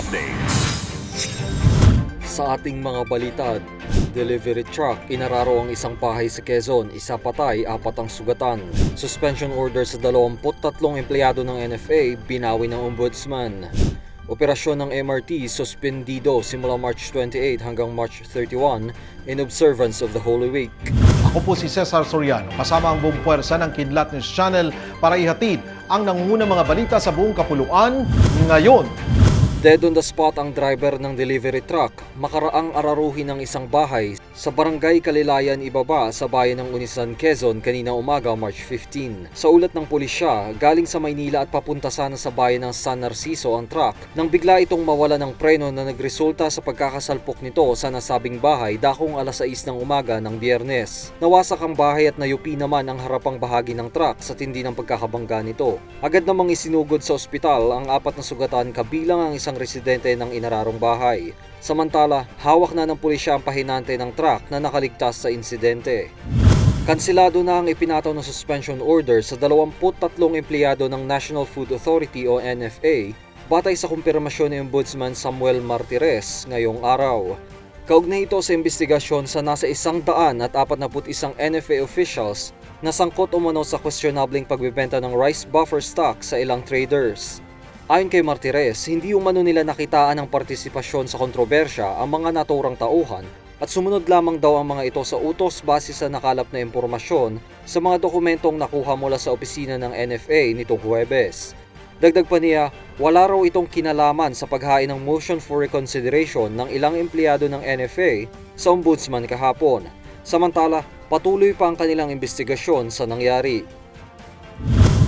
Updates. Sa ating mga balita, delivery truck, inararo ang isang bahay sa Quezon, isa patay, apat ang sugatan. Suspension order sa 23 empleyado ng NFA, binawi ng ombudsman. Operasyon ng MRT suspendido simula March 28 hanggang March 31 in observance of the Holy Week. Ako po si Cesar Soriano, kasama ang buong puwersa ng Kidlat News Channel para ihatid ang nangungunang mga balita sa buong kapuluan ngayon. Dead on the spot ang driver ng delivery truck, makaraang araruhin ng isang bahay sa barangay Kalilayan Ibaba sa bayan ng Unisan, Quezon kanina umaga March 15. Sa ulat ng pulisya, galing sa Maynila at papunta sana sa bayan ng San Narciso ang truck nang bigla itong mawala ng preno na nagresulta sa pagkakasalpok nito sa nasabing bahay dakong alas 6 ng umaga ng biyernes. Nawasak ang bahay at nayupi naman ang harapang bahagi ng truck sa tindi ng pagkakabangga nito. Agad namang isinugod sa ospital ang apat na sugatan kabilang ang isang residente ng inararong bahay. Samantala, hawak na ng pulisya ang pahinante ng truck na nakaligtas sa insidente. Kansilado na ang ipinataw ng suspension order sa 23 empleyado ng National Food Authority o NFA batay sa kumpirmasyon ni Ombudsman Samuel Martires ngayong araw. Kaugnay ito sa investigasyon sa nasa isang daan at 41 NFA officials na sangkot umano sa questionabling pagbebenta ng rice buffer stock sa ilang traders. Ayon kay Martires, hindi umano nila nakitaan ng partisipasyon sa kontrobersya ang mga naturang tauhan at sumunod lamang daw ang mga ito sa utos base sa nakalap na impormasyon sa mga dokumentong nakuha mula sa opisina ng NFA nitong Huwebes. Dagdag pa niya, wala raw itong kinalaman sa paghain ng motion for reconsideration ng ilang empleyado ng NFA sa ombudsman kahapon. Samantala, patuloy pa ang kanilang investigasyon sa nangyari.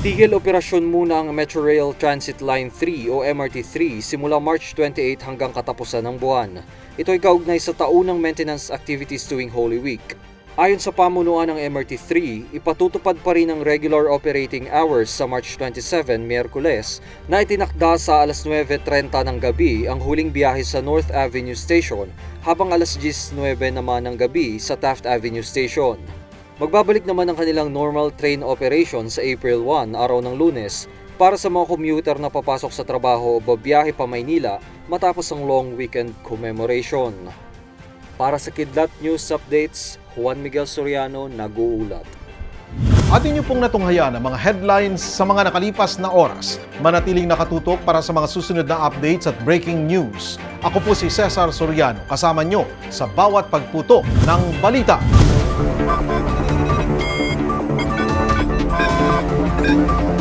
Tigil operasyon muna ang Metrorail Transit Line 3 o MRT3 simula March 28 hanggang katapusan ng buwan. Ito ay kaugnay sa taunang maintenance activities tuwing Holy Week. Ayon sa pamunuan ng MRT3, ipatutupad pa rin ang regular operating hours sa March 27, Miyerkules, na itinakda sa alas 9.30 ng gabi ang huling biyahe sa North Avenue Station habang alas 10.09 naman ng gabi sa Taft Avenue Station. Magbabalik naman ang kanilang normal train operation sa April 1, araw ng lunes, para sa mga commuter na papasok sa trabaho o babiyahe pa Maynila matapos ang long weekend commemoration. Para sa Kidlat News Updates, Juan Miguel Soriano nag-uulat. Atin niyo pong natunghayan ang mga headlines sa mga nakalipas na oras. Manatiling nakatutok para sa mga susunod na updates at breaking news. Ako po si Cesar Soriano, kasama nyo sa bawat pagputo ng balita. thank you.